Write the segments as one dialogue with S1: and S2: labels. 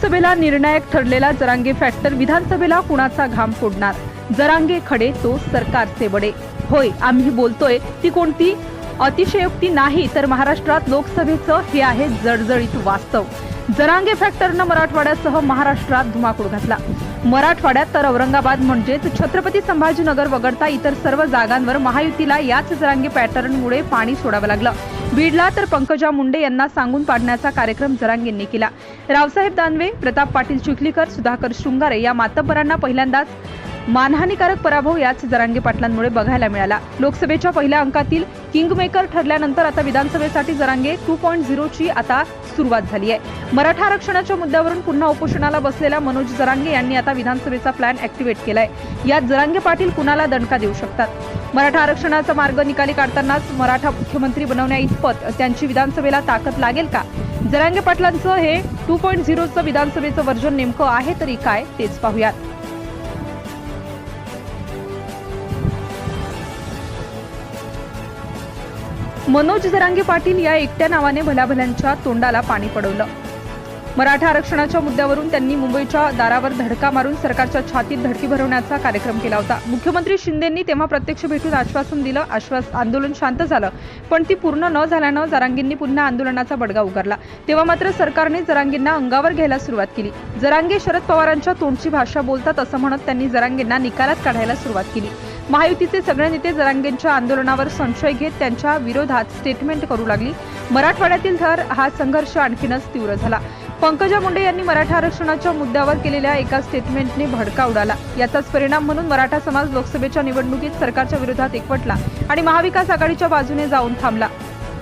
S1: लोकसभेला निर्णायक ठरलेला जरांगे फॅक्टर विधानसभेला कुणाचा घाम फोडणार? जरांगे खडे तो सरकारचे बडे होय आम्ही बोलतोय ती कोणती? अतिशयोक्ती नाही तर महाराष्ट्रात लोकसभेचं हे आहे जळजळीत वास्तव. जरांगे फॅक्टरनं मराठवाड्यासह महाराष्ट्रात धुमाकूळ घातला. मराठवाड्यात तर औरंगाबाद म्हणजेच छत्रपती संभाजीनगर वगळता इतर सर्व जागांवर महायुतीला याच जरांगे पॅटर्नमुळे पाणी सोडावं लागलं. बीडला तर पंकजा मुंडे यांना सांगून पाडण्याचा कार्यक्रम जरांगेंनी केला. रावसाहेब दानवे प्रताप पाटील चिखलीकर सुधाकर शृंगारे या मातब्बरांना पहिल्यांदाच मानहानीकारक पराभव याच जरांगे पाटलांमुळे बघायला मिळाला. लोकसभेच्या पहिल्या अंकातील किंगमेकर ठरल्यानंतर आता विधानसभेसाठी जरांगे टू पॉईंट झिरोची आता सुरुवात झाली आहे. मराठा आरक्षणाच्या मुद्द्यावरून पुन्हा उपोषणाला बसलेल्या मनोज जरांगे यांनी आता विधानसभेचा प्लॅन ऍक्टिव्हेट केलाय. यात जरांगे पाटील कुणाला दणका देऊ शकतात? मराठा आरक्षणाचा मार्ग निकाली काढतानाच मराठा मुख्यमंत्री बनवण्या इतपत त्यांची विधानसभेला ताकद लागेल का? जरांगे पाटलांचं हे टू पॉईंट झिरोचं विधानसभेचं वर्जन नेमकं आहे तरी काय तेच पाहूयात. मनोज जरांगे पाटील या एकट्या नावाने भलाभल्यांच्या तोंडाला पाणी पडवलं. मराठा आरक्षणाच्या मुद्द्यावरून त्यांनी मुंबईच्या दारावर धडका मारून सरकारच्या छातीत धडकी भरवण्याचा कार्यक्रम केला होता. मुख्यमंत्री शिंदेंनी तेव्हा प्रत्यक्ष भेटून आश्वासन दिलं आश्वास आंदोलन शांत झालं. पण ती पूर्ण न झाल्यानं जरांगींनी पुन्हा आंदोलनाचा बडगा उगारला. तेव्हा मात्र सरकारने जरांगींना अंगावर घ्यायला सुरुवात केली. जरांगे शरद पवारांच्या तोंडची भाषा बोलतात असं म्हणत त्यांनी जरांगींना निकालात काढायला सुरुवात केली. महायुतीचे सगळे नेते जरांगेंच्या आंदोलनावर संशय घेत त्यांच्या विरोधात स्टेटमेंट करू लागली. मराठवाड्यातील थर हा संघर्ष आणखीनच तीव्र झाला. पंकजा मुंडे यांनी मराठा आरक्षणाच्या मुद्द्यावर केलेल्या एका स्टेटमेंटने भडका उडाला. याचाच परिणाम म्हणून मराठा समाज लोकसभेच्या निवडणुकीत सरकारच्या विरोधात एकवटला आणि महाविकास आघाडीच्या बाजूने जाऊन थांबला.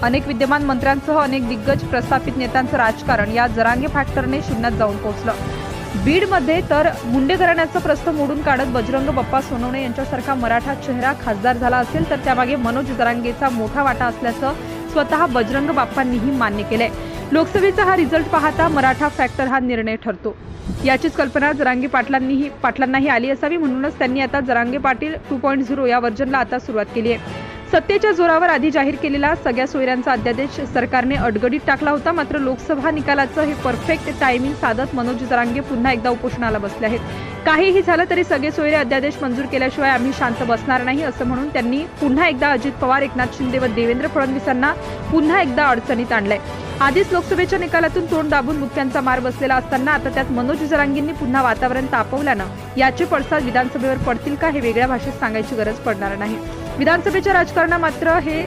S1: अनेक विद्यमान मंत्र्यांसह अनेक दिग्गज प्रस्थापित नेत्यांचं राजकारण या जरांगे फॅक्टरने शून्यात जाऊन पोहोचलं. बीडमध्ये तर मुंडे घराण्याचं प्रस्थ मोडून काढत बजरंग बाप्पा सोनवणे यांच्यासारखा मराठा चेहरा खासदार झाला असेल तर त्यामागे मनोज जरांगेचा मोठा वाटा असल्याचं स्वतः बजरंग बाप्पांनीही मान्य केलंय. लोकसभेचा हा रिझल्ट पाहता मराठा फॅक्टर हा निर्णय ठरतो. याचीच कल्पना जरांगे पाटलांनीही पाटलांनाही आली असावी म्हणूनच त्यांनी आता Jarange Patil two point zero या व्हर्जनला आता सुरुवात केली आहे. सत्तेच्या जोरावर आधी जाहीर केलेला सगळ्या सोयऱ्यांचा अध्यादेश सरकारने अडगडीत टाकला होता. मात्र लोकसभा निकालाचं हे परफेक्ट टायमिंग साधत मनोज जरांगे पुन्हा एकदा उपोषणाला बसले आहेत. काहीही झालं तरी सगळे सोयरे अध्यादेश मंजूर केल्याशिवाय आम्ही शांत बसणार नाही असं म्हणून त्यांनी पुन्हा एकदा अजित पवार एकनाथ शिंदे व देवेंद्र फडणवीसांना पुन्हा एकदा अडचणीत आणलंय. आधीच लोकसभेच्या निकालातून तोंड दाबून मुख्यांचा मार बसलेला असताना आता त्यात मनोज जरांगींनी पुन्हा वातावरण तापवल्यानं याचे पडसाद विधानसभेवर पडतील का हे वेगळ्या भाषेत सांगायची गरज पडणार नाही. विधानसभेच्या राजकारणात मात्र हे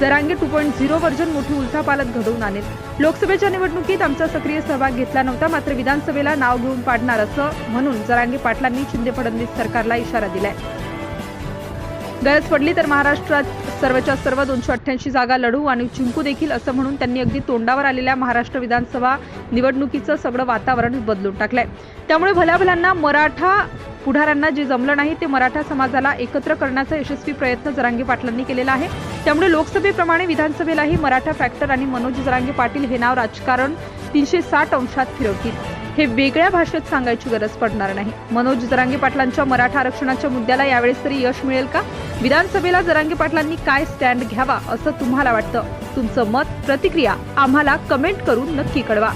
S1: Jarange two point zero version मोठी उलथापालत घडवून आणेल. लोकसभेच्या निवडणुकीत आमचा सक्रिय सहभाग घेतला नव्हता मात्र विधानसभेला नाव घेऊन पाडणार असं म्हणून जरांगे पाटलांनी शिंदे फडणवीस सरकारला इशारा दिलाय. गरज पडली तर महाराष्ट्रात सर्वच्या सर्व दोनशे अठ्ठ्याऐंशी जागा लढू आणि जिंकू देखील असं म्हणून त्यांनी अगदी तोंडावर आलेल्या महाराष्ट्र विधानसभा निवडणुकीचं सगळं वातावरण बदलून टाकलंय. त्यामुळे भल्याभल्यांना मराठा पुढाऱ्यांना जे जमलं नाही ते मराठा समाजाला एकत्र करण्याचा यशस्वी प्रयत्न जरांगे पाटलांनी केलेला आहे. त्यामुळे लोकसभेप्रमाणे विधानसभेलाही मराठा फॅक्टर आणि मनोज जरांगे पाटील हे नाव राजकारण तीनशे साठ अंशात फिरवतील. हे वेगळ्या भाषेत सांगायची गरज पडणार नाही. मनोज जरांगे पाटलांच्या मराठा आरक्षणाच्या मुद्द्याला यावेळेस तरी यश मिळेल का? विधानसभेला जरांगे पाटलांनी काय स्टँड घ्यावा असं तुम्हाला वाटतं? तुमचं मत प्रतिक्रिया आम्हाला कमेंट करून नक्की कळवा.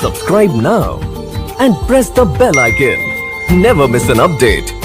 S2: Subscribe now and press the bell icon never miss an update